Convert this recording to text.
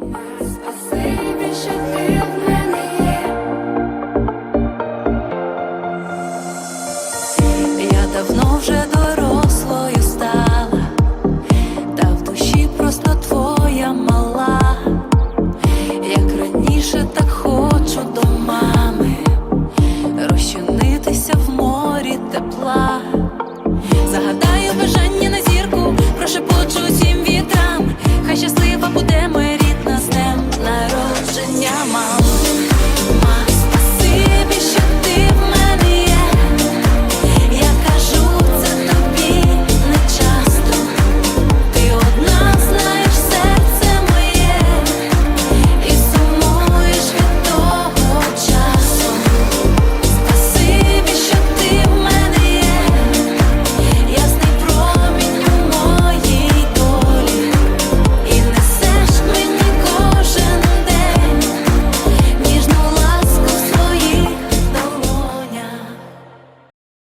Спасибі, що ти в мене є. Я давно вже дорослою стала, та в душі просто твоя мала, як раніше, так хочу до мами розчинитися в морі тепла.